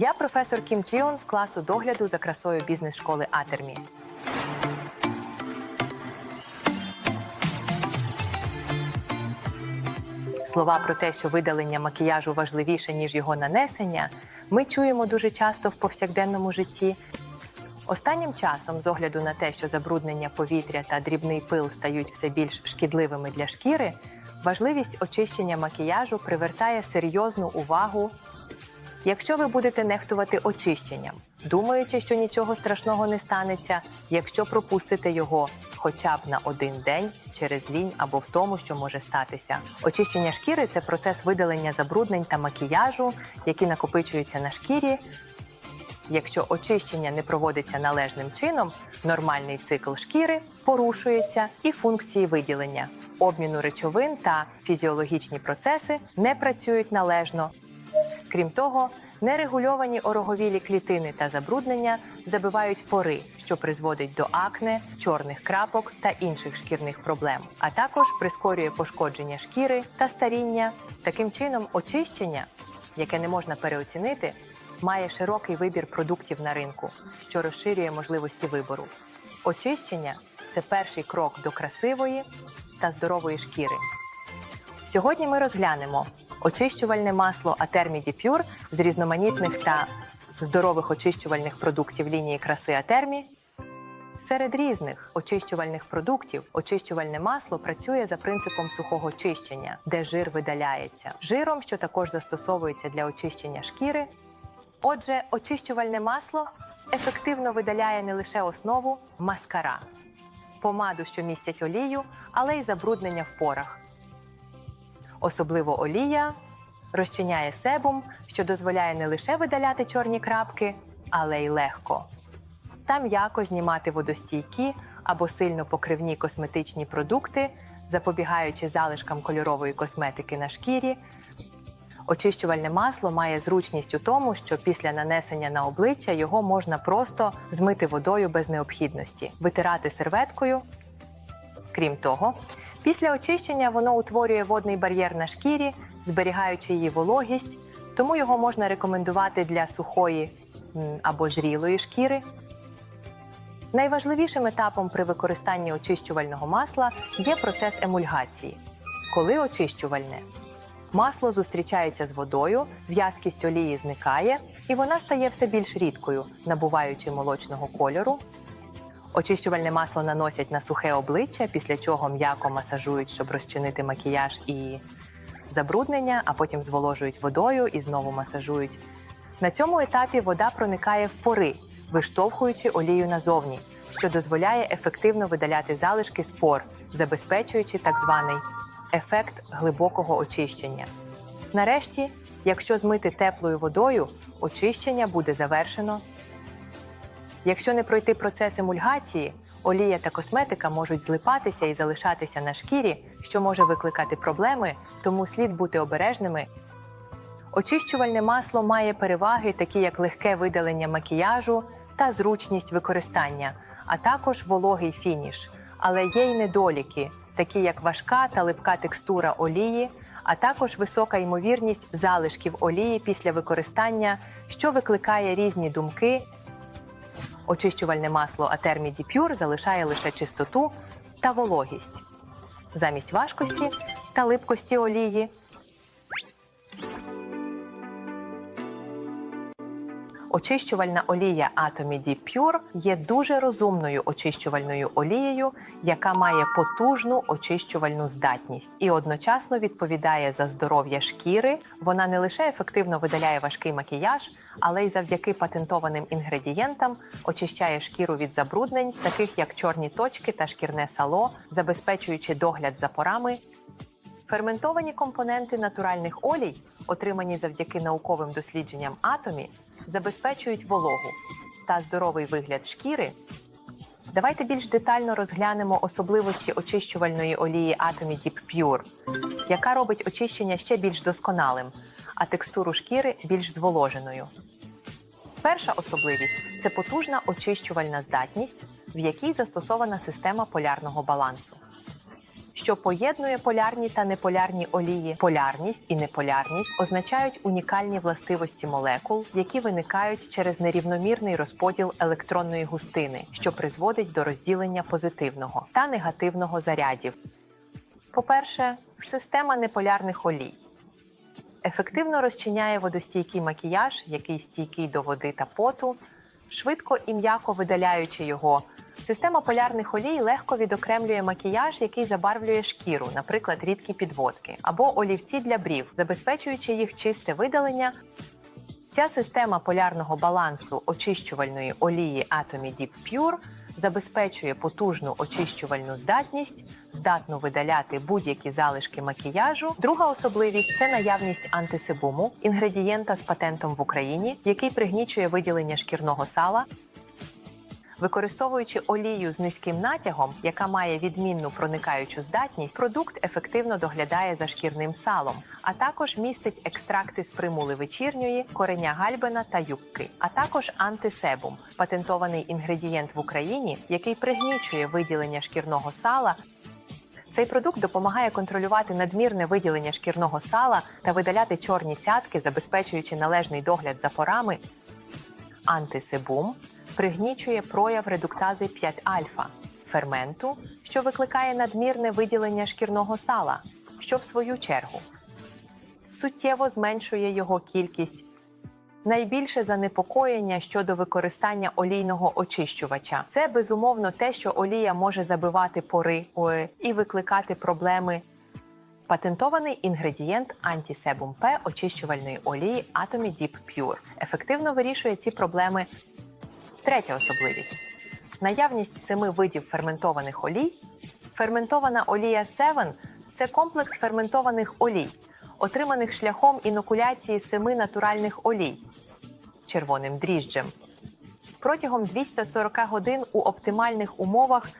Я професор Кім Чіон з класу догляду за красою бізнес-школи Атермі. Слова про те, що видалення макіяжу важливіше, ніж його нанесення, ми чуємо дуже часто в повсякденному житті. Останнім часом, з огляду на те, що забруднення повітря та дрібний пил стають все більш шкідливими для шкіри, важливість очищення макіяжу привертає серйозну увагу. Якщо ви будете нехтувати очищенням, думаючи, що нічого страшного не станеться, якщо пропустите його хоча б на один день через лінь або в тому, що може статися. Очищення шкіри це процес видалення забруднень та макіяжу, які накопичуються на шкірі. Якщо очищення не проводиться належним чином, нормальний цикл шкіри порушується і функції виділення, обміну речовин та фізіологічні процеси не працюють належно. Крім того, нерегульовані ороговілі клітини та забруднення забивають пори, що призводить до акне, чорних крапок та інших шкірних проблем, а також прискорює пошкодження шкіри та старіння. Таким чином, очищення, яке не можна переоцінити, має широкий вибір продуктів на ринку, що розширює можливості вибору. Очищення це перший крок до красивої та здорової шкіри. Сьогодні ми розглянемо очищувальне масло Атермі Pure з різноманітних та здорових очищувальних продуктів лінії краси Атермі. Серед різних очищувальних продуктів очищувальне масло працює за принципом сухого очищення, де жир видаляється, жиром, що також застосовується для очищення шкіри. Отже, очищувальне масло ефективно видаляє не лише основу маскара, помаду, що містять олію, але й забруднення в порах. Особливо олія розчиняє себум, що дозволяє не лише видаляти чорні крапки, але й легко. Та м'яко знімати водостійкі або сильно покривні косметичні продукти, запобігаючи залишкам кольорової косметики на шкірі. Очищувальне масло має зручність у тому, що після нанесення на обличчя його можна просто змити водою без необхідності, витирати серветкою. Крім того, після очищення воно утворює водний бар'єр на шкірі, зберігаючи її вологість, тому його можна рекомендувати для сухої або зрілої шкіри. Найважливішим етапом при використанні очищувального масла є процес емульгації. Коли очищувальне масло зустрічається з водою, в'язкість олії зникає і вона стає все більш рідкою, набуваючи молочного кольору. Очищувальне масло наносять на сухе обличчя, після чого м'яко масажують, щоб розчинити макіяж і забруднення, а потім зволожують водою і знову масажують. На цьому етапі вода проникає в пори, виштовхуючи олію назовні, що дозволяє ефективно видаляти залишки спор, забезпечуючи так званий ефект глибокого очищення. Нарешті, якщо змити теплою водою, очищення буде завершено. Якщо не пройти процес емульгації, олія та косметика можуть злипатися і залишатися на шкірі, що може викликати проблеми, тому слід бути обережними. Очищувальне масло має переваги, такі як легке видалення макіяжу та зручність використання, а також вологий фініш. Але є й недоліки, такі як важка та липка текстура олії, а також висока ймовірність залишків олії після використання, що викликає різні думки. Очищувальне масло Атермі Діпюр залишає лише чистоту та вологість замість важкості та липкості олії. Очищувальна олія Atomy Deep Pure є дуже розумною очищувальною олією, яка має потужну очищувальну здатність і одночасно відповідає за здоров'я шкіри. Вона не лише ефективно видаляє важкий макіяж, але й завдяки патентованим інгредієнтам очищає шкіру від забруднень, таких як чорні точки та шкірне сало, забезпечуючи догляд за порами Ферментовані компоненти натуральних олій, отримані завдяки науковим дослідженням атомі, забезпечують вологу та здоровий вигляд шкіри. Давайте більш детально розглянемо особливості очищувальної олії Atomy Deep Pure, яка робить очищення ще більш досконалим, а текстуру шкіри більш зволоженою. Перша особливість це потужна очищувальна здатність, в якій застосована система полярного балансу. Що поєднує полярні та неполярні олії. Полярність і неполярність означають унікальні властивості молекул, які виникають через нерівномірний розподіл електронної густини, що призводить до розділення позитивного та негативного зарядів. По-перше, система неполярних олій. Ефективно розчиняє водостійкий макіяж, який стійкий до води та поту, швидко і м'яко видаляючи його. Система полярних олій легко відокремлює макіяж, який забарвлює шкіру, наприклад, рідкі підводки, або олівці для брів, забезпечуючи їх чисте видалення. Ця система полярного балансу очищувальної олії Atomy Deep Pure забезпечує потужну очищувальну здатність, здатну видаляти будь-які залишки макіяжу. Друга особливість це наявність антисебуму, інгредієнта з патентом в Україні, який пригнічує виділення шкірного сала. Використовуючи олію з низьким натягом, яка має відмінну проникаючу здатність, продукт ефективно доглядає за шкірним салом, а також містить екстракти з примули вечірньої, кореня гальбена та юбки, а також антисебум, патентований інгредієнт в Україні, який пригнічує виділення шкірного сала. Цей продукт допомагає контролювати надмірне виділення шкірного сала та видаляти чорні цятки, забезпечуючи належний догляд за порами. Антисебум пригнічує прояв редуктази 5-альфа ферменту, що викликає надмірне виділення шкірного сала, що в свою чергу суттєво зменшує його кількість. Найбільше занепокоєння щодо використання олійного очищувача це безумовно те, що олія може забивати пори і викликати проблеми. Патентований інгредієнт антисебум П очищувальної олії Atomy Deep Pure ефективно вирішує ці проблеми. Третя особливість наявність семи видів ферментованих олій. Ферментована олія 7 – це комплекс ферментованих олій, отриманих шляхом інокуляції семи натуральних олій червоним дріжджем. Протягом 240 годин у оптимальних умовах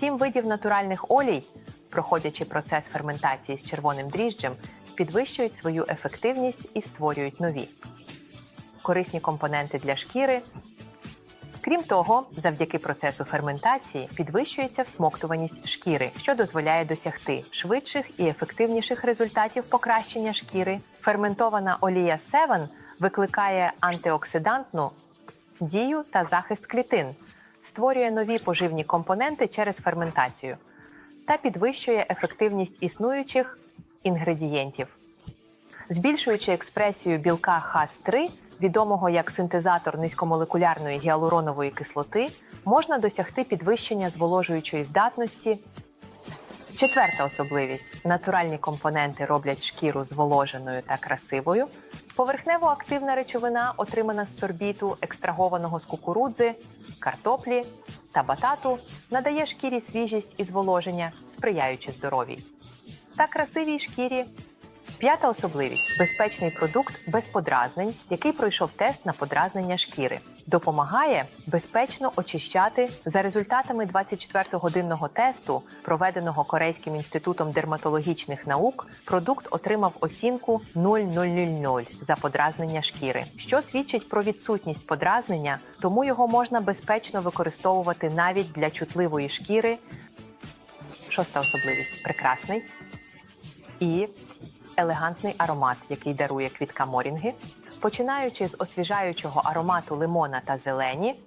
сім видів натуральних олій, проходячи процес ферментації з червоним дріжджем, підвищують свою ефективність і створюють нові корисні компоненти для шкіри. Крім того, завдяки процесу ферментації підвищується всмоктуваність шкіри, що дозволяє досягти швидших і ефективніших результатів покращення шкіри. Ферментована олія 7 викликає антиоксидантну дію та захист клітин, створює нові поживні компоненти через ферментацію та підвищує ефективність існуючих інгредієнтів. Збільшуючи експресію білка ХАС-3, відомого як синтезатор низькомолекулярної гіалуронової кислоти, можна досягти підвищення зволожуючої здатності. Четверта особливість: натуральні компоненти роблять шкіру зволоженою та красивою. Поверхнево активна речовина, отримана з сорбіту, екстрагованого з кукурудзи, картоплі та батату, надає шкірі свіжість і зволоження, сприяючи здоров'ю. та красивій шкірі. П'ята особливість безпечний продукт без подразнень, який пройшов тест на подразнення шкіри. Допомагає безпечно очищати за результатами 24-годинного тесту, проведеного Корейським інститутом дерматологічних наук. Продукт отримав оцінку 0,000 за подразнення шкіри, що свідчить про відсутність подразнення, тому його можна безпечно використовувати навіть для чутливої шкіри. Шоста особливість прекрасний і елегантний аромат, який дарує квітка морінги, починаючи з освіжаючого аромату лимона та зелені,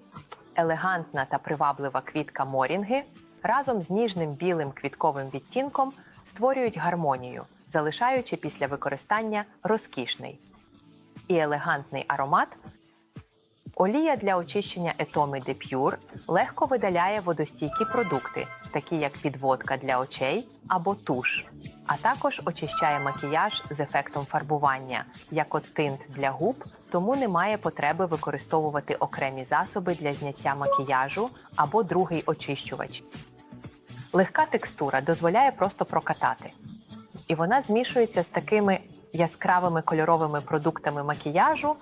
елегантна та приваблива квітка морінги разом з ніжним білим квітковим відтінком створюють гармонію, залишаючи після використання розкішний і елегантний аромат. Олія для очищення Etomi de Pure легко видаляє водостійкі продукти, такі як підводка для очей або туш, а також очищає макіяж з ефектом фарбування, як от тинт для губ, тому немає потреби використовувати окремі засоби для зняття макіяжу або другий очищувач. Легка текстура дозволяє просто прокатати, і вона змішується з такими яскравими кольоровими продуктами макіяжу.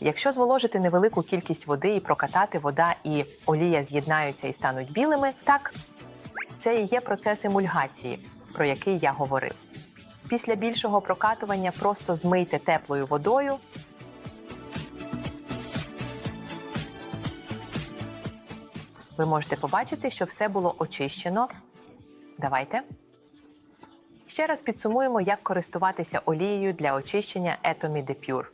Якщо зволожити невелику кількість води і прокатати вода і олія з'єднаються і стануть білими, так це і є процес емульгації, про який я говорив. Після більшого прокатування просто змийте теплою водою. Ви можете побачити, що все було очищено Давайте. Ще раз підсумуємо, як користуватися олією для очищення Atomy de.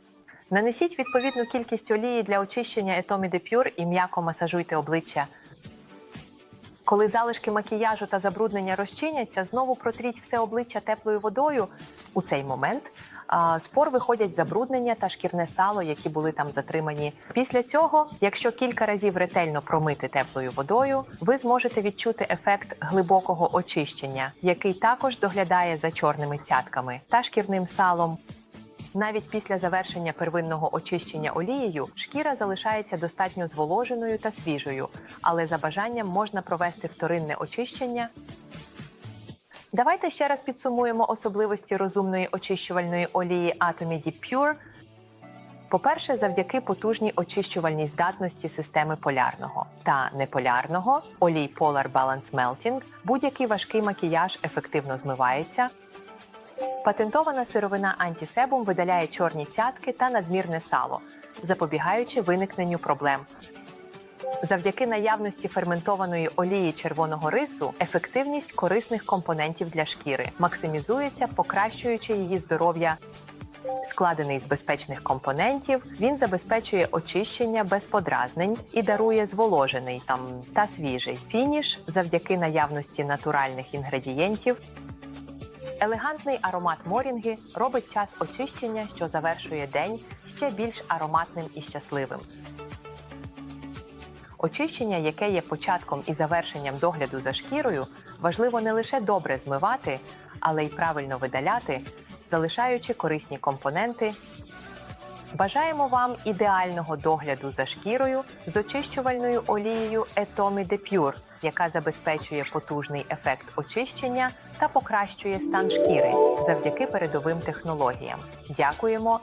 Нанесіть відповідну кількість олії для очищення Atomy de і м'яко масажуйте обличчя. Коли залишки макіяжу та забруднення розчиняться, знову протріть все обличчя теплою водою. У цей момент а, з пор виходять забруднення та шкірне сало, які були там затримані. Після цього, якщо кілька разів ретельно промити теплою водою, ви зможете відчути ефект глибокого очищення, який також доглядає за чорними цятками та шкірним салом. Навіть після завершення первинного очищення олією шкіра залишається достатньо зволоженою та свіжою, але за бажанням можна провести вторинне очищення. Давайте ще раз підсумуємо особливості розумної очищувальної олії Atomy Deep Pure. По-перше, завдяки потужній очищувальній здатності системи полярного та неполярного олій Polar Balance Melting будь-який важкий макіяж ефективно змивається, Патентована сировина антисебум видаляє чорні цятки та надмірне сало, запобігаючи виникненню проблем. Завдяки наявності ферментованої олії червоного рису ефективність корисних компонентів для шкіри максимізується, покращуючи її здоров'я. Складений з безпечних компонентів, він забезпечує очищення без подразнень і дарує зволожений там та свіжий фініш завдяки наявності натуральних інгредієнтів. Елегантний аромат морінги робить час очищення, що завершує день ще більш ароматним і щасливим. Очищення, яке є початком і завершенням догляду за шкірою, важливо не лише добре змивати, але й правильно видаляти, залишаючи корисні компоненти. Бажаємо вам ідеального догляду за шкірою з очищувальною олією Etomi Pure, яка забезпечує потужний ефект очищення та покращує стан шкіри завдяки передовим технологіям. Дякуємо